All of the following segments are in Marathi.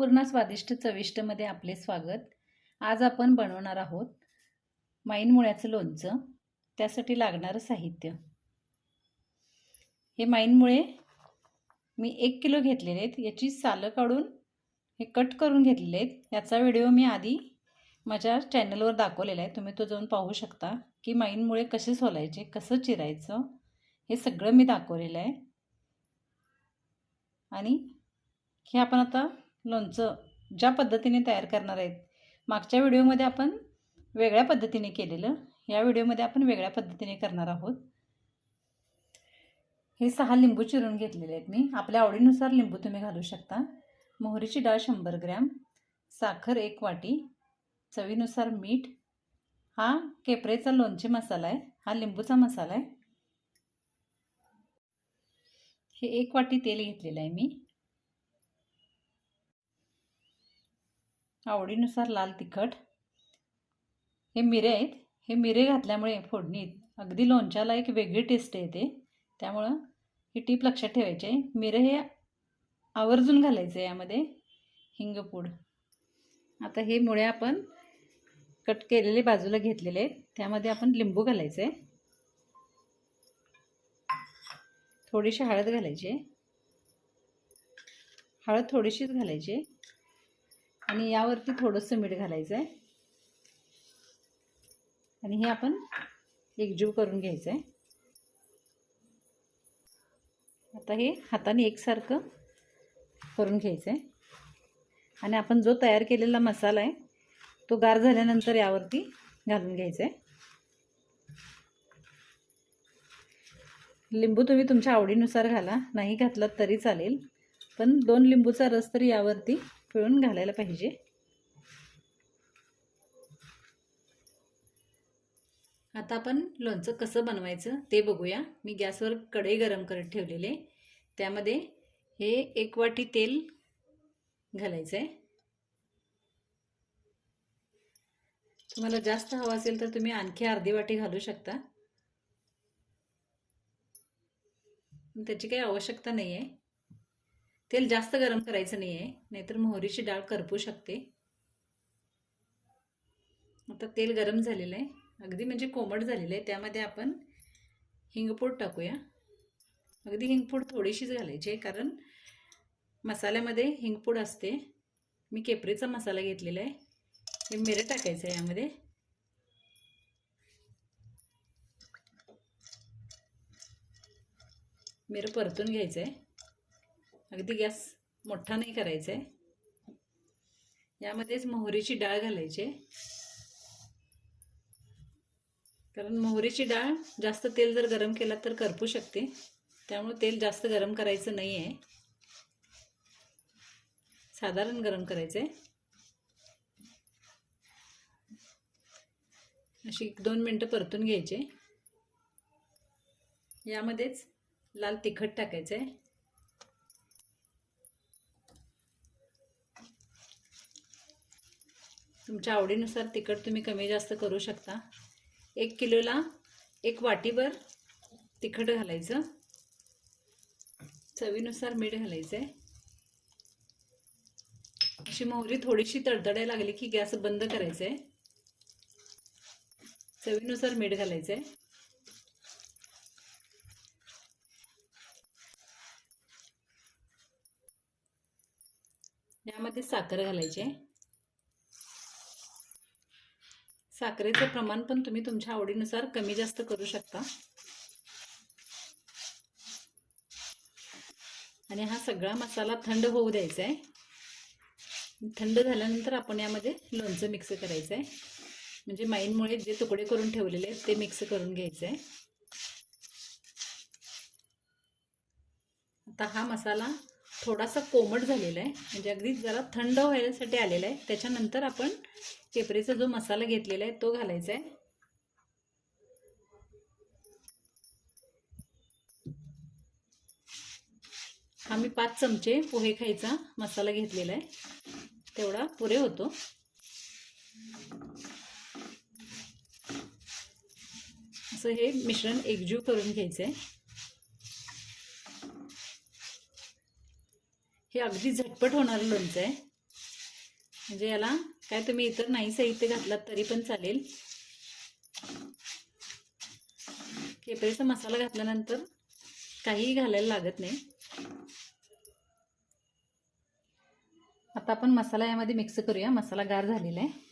अन्नपूर्णा स्वादिष्ट चविष्टमध्ये आपले स्वागत. आज आपण बनवणार आहोत माईन मुळ्याचं लोणचं. त्यासाठी लागणारं साहित्य. हे माईन मुळे मी एक किलो घेतलेले आहेत. याची सालं काढून हे कट करून घेतलेले आहेत. याचा व्हिडिओ मी आधी माझ्या चॅनलवर दाखवलेला आहे. तुम्ही तो जाऊन पाहू शकता की माईन मुळे कसे सोलायचे कसं चिरायचं हे सगळं मी दाखवलेलं आहे. आणि हे आपण आता लोणचं ज्या पद्धतीने तयार करणार आहेत. मागच्या व्हिडिओमध्ये आपण वेगळ्या पद्धतीने केलेलं या व्हिडिओमध्ये आपण वेगळ्या पद्धतीने करणार आहोत. हे सहा लिंबू चिरून घेतलेले आहेत मी. आपल्या आवडीनुसार लिंबू तुम्ही घालू शकता. मोहरीची डाळ शंभर ग्रॅम साखर एक वाटी चवीनुसार मीठ. हा केपरेचा लोणचे मसाला आहे. हा लिंबूचा मसाला आहे. हे एक वाटी तेल घेतलेलं आहे मी. आवडीनुसार लाल तिखट हे मिरे आहेत. हे मिरे घातल्यामुळे फोडणीत अगदी लोणच्याला एक वेगळी टेस्ट येते. त्यामुळं ही टीप लक्षात ठेवायची आहे. मिरे हे आवर्जून घालायचं आहे यामध्ये हिंगपूड आता हे मुळे आपण कट केलेले बाजूला घेतलेले आहेत. त्यामध्ये आपण लिंबू घालायचं आहे. थोडीशी हळद घालायची हळद थोडीशीच घालायची आणि यावरती थोडंसं मीठ घालायचं आहे. आणि हे आपण एकजीव करून घ्यायचं आहे आता हे हाताने एकसारखं करून घ्यायचं आहे आणि आपण जो तयार केलेला मसाला आहे तो गार झाल्यानंतर यावरती घालून घ्यायचा आहे लिंबू तुम्ही तुमच्या आवडीनुसार घाला. नाही घातलात तरी चालेल. पण दोन लिंबूचा रस तरी यावरती पिळून घालायला पाहिजे. आता आपण लोणचं कसं बनवायचं ते बघूया. मी गॅसवर कढई गरम करत ठेवलेले. त्यामध्ये हे एक वाटी तेल घालायचं आहे तुम्हाला जास्त हवं असेल तर तुम्ही आणखी अर्धी वाटी घालू शकता. त्याची काही आवश्यकता नाही आहे तेल जास्त गरम करायचं नाही आहे नाहीतर मोहरीची डाळ करपू शकते. आता तेल गरम झालेलं आहे. अगदी म्हणजे कोमट झालेलं आहे. त्यामध्ये आपण हिंगपूड टाकूया. अगदी हिंगपूड थोडीशीच घालायची आहे कारण मसाल्यामध्ये हिंगपूड असते. मी केपरीचा मसाला घेतलेला आहे. हे मिरं टाकायचं आहे यामध्ये. मिरं परतून घ्यायचं आहे. अगदी गॅस मोठा नाही करायचा आहे यामध्येच मोहरीची डाळ घालायची. कारण मोहरीची डाळ जास्त तेल जर गरम केला तर करपू शकते. त्यामुळे तेल जास्त गरम करायचं नाही आहे साधारण गरम करायचं आहे अशी एक दोन मिनटं परतून घ्यायचे. यामध्येच लाल तिखट टाकायचं आहे तुमच्या आवडीनुसार तिखट तुम्ही कमी जास्त करू शकता. एक किलोला एक वाटीभर तिखट घालायचं. चवीनुसार मीठ घालायचं आहे अशी मोहरी थोडीशी तडतडायला लागली की गॅस बंद करायचं आहे चवीनुसार मीठ घालायचं आहे यामध्ये साखर घालायची आहे. साखरेचं प्रमाण पण तुम्ही तुमच्या आवडीनुसार कमी जास्त करू शकता. आणि हा सगळा मसाला थंड होऊ द्यायचा आहे थंड झाल्यानंतर आपण यामध्ये लोणचं मिक्स करायचं आहे म्हणजे माईनमुळे जे तुकडे करून ठेवलेले आहेत ते मिक्स करून घ्यायचं आहे आता हा मसाला थोडासा कोमट झालेला आहे. म्हणजे अगदी जरा थंड व्हायसाठी आलेला आहे. त्याच्यानंतर आपण केपरीचा जो मसाला घेतलेला आहे तो घालायचा आहे. हा मी पाच चमचे पोहे खायचा मसाला घेतलेला आहे. तेवढा पुरे होतो. असं हे मिश्रण एकजीव करून घ्यायचं आहे. हे अगदी झटपट होणारं लोणचं आहे. म्हणजे याला काय तुम्ही इतर नाही साहित्य घातलात तरी पण चालेल. केपरीचा मसाला घातल्यानंतर काहीही घालायला लागत नाही. आता आपण मसाला यामध्ये मिक्स करूया. मसाला गार झालेला आहे.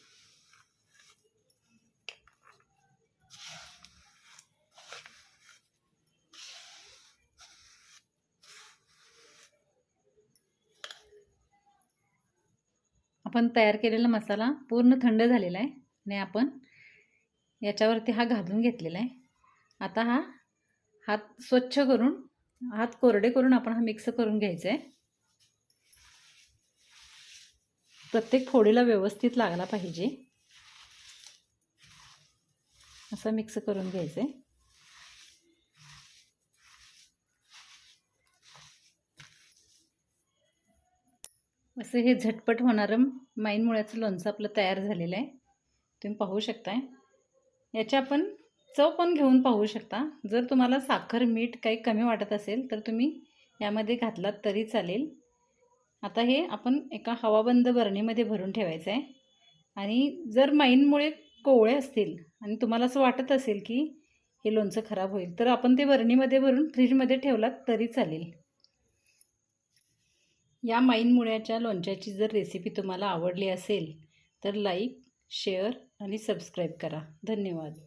आपण तयार केलेला मसाला पूर्ण थंड झालेला आहे आणि आपण याच्यावरती हा घालून घेतलेला आहे. आता हा हात स्वच्छ करून हात कोरडे करून आपण हा मिक्स करून घ्यायचा आहे. प्रत्येक फोडीला व्यवस्थित लागला पाहिजे. असं मिक्स करून घ्यायचं आहे. असं हे झटपट होणारं माईन मुळ्याचं लोणचं आपलं तयार झालेलं आहे. तुम्ही पाहू शकताय. याच्या आपण चव पण घेऊन पाहू शकता. जर तुम्हाला साखर मीठ काही कमी वाटत असेल तर तुम्ही यामध्ये घातलात तरी चालेल. आता हे आपण एका हवाबंद बरणीमध्ये भरून ठेवायचं आहे. आणि जर माईनमुळे कोवळे असतील आणि तुम्हाला असं वाटत असेल की हे लोणचं खराब होईल तर आपण ते बरणीमध्ये भरून फ्रीजमध्ये ठेवलात तरी चालेल. या माईन मुळ्याच्या लोणच्याची जर रेसिपी तुम्हाला आवडली असेल तर लाईक शेअर आणि सबस्क्राईब करा. धन्यवाद.